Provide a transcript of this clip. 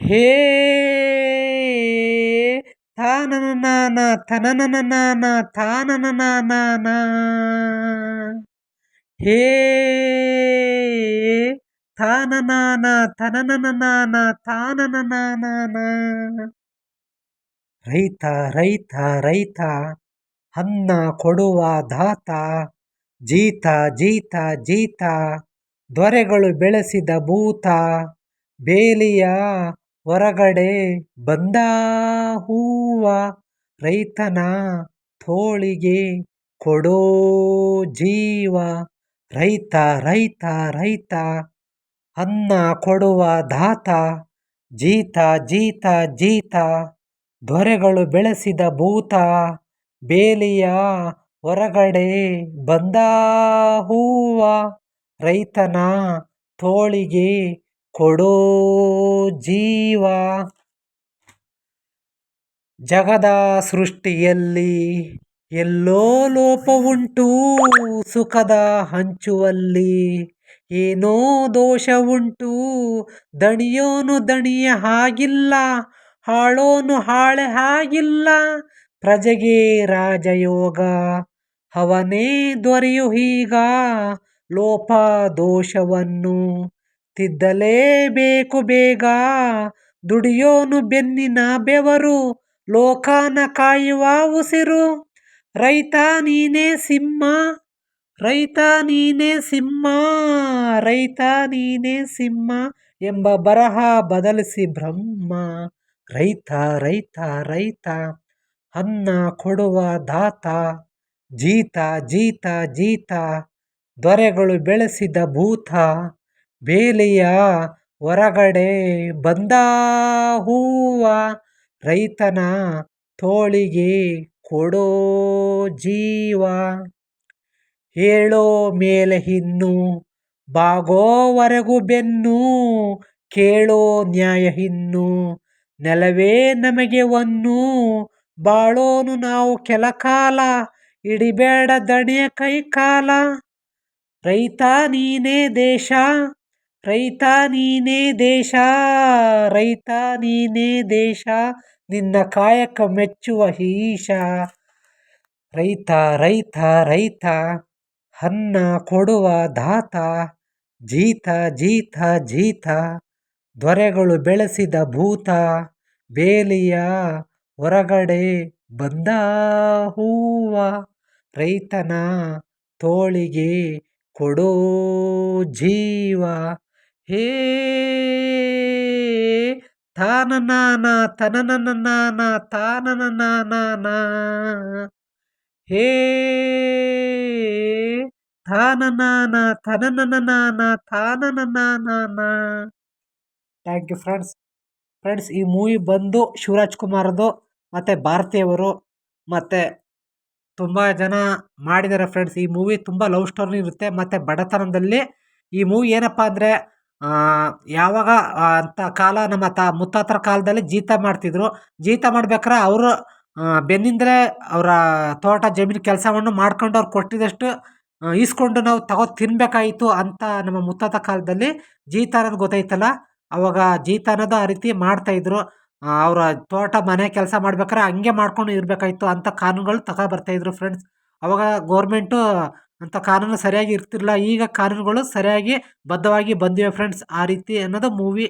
ಹೇ ತಾನನನಾನ ತನನನನಾನ ತಾನನನಾನ ಹೇ ತಾನನಾನ ತನನನನಾನ ತಾನನನಾನ ರೈತ ರೈತ ರೈತ ಅನ್ನ ಕೊಡುವ ದಾತ ಜೀತ ಜೀತ ಜೀತ ದೊರೆಗಳು ಬೆಳೆಸಿದ ಭೂತ ಬೇಲಿಯ ಹೊರಗಡೆ ಬಂದ ಹೂವ ರೈತನ ತೋಳಿಗೆ ಕೊಡೋ ಜೀವ. ರೈತ ರೈತ ರೈತ, ಅನ್ನ ಕೊಡುವ ದಾತ ಜೀತ ಜೀತ ಜೀತ, ದೊರೆಗಳು ಬೆಳೆಸಿದ ಭೂತ, ಬೇಲಿಯ ಹೊರಗಡೆ ಬಂದ ಹೂವ ರೈತನ ತೋಳಿಗೆ ಕೊಡೋ ಜೀವ ಜಗದ ಸೃಷ್ಟಿಯಲ್ಲಿ ಎಲ್ಲೋ ಲೋಪವುಂಟು, ಸುಖದ ಹಂಚುವಲ್ಲಿ. ಏನೋ ದೋಷ ಉಂಟು ದಣಿಯೋನು ದಣಿಯ ಹಾಗಿಲ್ಲ, ಹಾಳೋನು ಹಾಳೆ ಹಾಗಿಲ್ಲ. ಪ್ರಜೆಗೆ ರಾಜಯೋಗ ಅವನೇ ದೊರೆಯು ಹೀಗ, ಲೋಪ ದೋಷವನ್ನು ತಿದ್ದಲೇಬೇಕು ಬೇಗ. ದುಡಿಯೋನು ಬೆನ್ನಿನ ಬೆವರು, ಲೋಕಾನ ಕಾಯುವ ಉಸಿರು. ರೈತ ನೀನೇ ಸಿಂಹ, ರೈತ ನೀನೇ ಸಿಂಹ, ರೈತ ನೀನೇ ಸಿಂಹ ಎಂಬ ಬರಹ ಬದಲಿಸಿ ಬ್ರಹ್ಮ. ರೈತ ರೈತ ರೈತ, ಅನ್ನ ಕೊಡುವ ದಾತ, ಜೀತ ಜೀತ ಜೀತ, ದೊರೆಗಳು ಬೆಳೆಸಿದ ಭೂತ. ಬೇಲಿಯ ಹೊರಗಡೆ ಬಂದ ಹೂವ ರೈತನ ತೋಳಿಗೆ ಕೊಡೋ ಜೀವ. ಹೇಳೋ ಮೇಲೆ ಇನ್ನು ಬಾಗೋವರೆಗೂ ಬೆನ್ನು, ಕೇಳೋ ನ್ಯಾಯ ಇನ್ನು ನೆಲವೇ ನಮಗೆ ಒನ್ನು. ಬಾಳೋನು ನಾವು ಕೆಲ ಕಾಲ, ಇಡಿಬೇಡ ದಣಿಯ ಕೈ ಕಾಲ. ರೈತ ನೀನೇ ದೇಶ ರೈತ ನೀನೇ ದೇಶ, ರೈತ ನೀನೇ ದೇಶ, ನಿನ್ನ ಕಾಯಕ ಮೆಚ್ಚುವ ಈಶ ರೈತ ರೈತ ರೈತ, ಅನ್ನ ಕೊಡುವ ದಾತ, ಜೀತ ಜೀತ ಜೀತ, ದೊರೆಗಳು ಬೆಳೆಸಿದ ಭೂತ, ಬೇಲಿಯ ಹೊರಗಡೆ ಬಂದ ಹೂವ. ರೈತನ ತೋಳಿಗೆ ಕೊಡೋ ಜೀವ. ಹೇ ತಾನನಾನ ತನನನನಾನ ತಾನನನಾನ ಹೇ ತಾನನಾನ ತನನನನಾನ ತಾನನನಾನ ಥ್ಯಾಂಕ್ ಯು ಫ್ರೆಂಡ್ಸ್ ಫ್ರೆಂಡ್ಸ್ ಈ ಮೂವಿ ಬಂದು ಶಿವರಾಜ್ ಕುಮಾರ್ದು, ಮತ್ತು ಭಾರತೀಯವರು, ಮತ್ತು ತುಂಬ ಜನ ಮಾಡಿದ್ದಾರೆ ಫ್ರೆಂಡ್ಸ್ ಈ ಮೂವಿ ತುಂಬ ಲವ್ ಸ್ಟೋರಿ ಇರುತ್ತೆ, ಮತ್ತು ಬಡತನದಲ್ಲಿ ಈ ಮೂವಿ ಏನಪ್ಪ ಅಂದರೆ ಯಾವಾಗ ಅಂತ ಕಾಲ ನಮ್ಮ ತ, ಮುತ್ತಾತರ ಕಾಲದಲ್ಲಿ ಜೀತ ಮಾಡ್ತಿದ್ರು. ಜೀತ ಮಾಡ್ಬೇಕಾರೆ ಅವರು ಬೆನ್ನಿಂದಲೇ ಅವರ ತೋಟ ಜಮೀನು ಕೆಲಸವನ್ನು ಮಾಡ್ಕೊಂಡು ಅವ್ರು ಕೊಟ್ಟಿದ್ದಷ್ಟು ಈಸ್ಕೊಂಡು ನಾವು ತಗೋ ತಿನ್ನಬೇಕಾಯಿತು ಅಂತ ನಮ್ಮ ಮುತ್ತಾತ ಕಾಲದಲ್ಲಿ ಜೀತ ಅನ್ನೋದು ಗೊತ್ತಾಯ್ತಲ್ಲ ಅವಾಗ ಜೀತ ಅನ್ನೋದು ಆ ರೀತಿ ಮಾಡ್ತಾಯಿದ್ರು ಅವರ ತೋಟ ಮನೆ ಕೆಲಸ ಮಾಡ್ಬೇಕಾರೆ ಹಂಗೆ ಮಾಡ್ಕೊಂಡು ಇರಬೇಕಾಯ್ತು ಅಂತ ಕಾನೂನುಗಳು ತಗೋ ಬರ್ತಾಯಿದ್ರು ಫ್ರೆಂಡ್ಸ್ ಅವಾಗ ಗೋರ್ಮೆಂಟು ಅಂಥ ಕಾನೂನು ಸರಿಯಾಗಿ ಇರ್ತಿರಲಿಲ್ಲ. ಈಗ ಕಾನೂನುಗಳು ಸರಿಯಾಗಿ ಬದ್ಧವಾಗಿ ಬಂದಿವೆ ಫ್ರೆಂಡ್ಸ್ ಆ ರೀತಿ ಅನ್ನೋದು ಮೂವಿ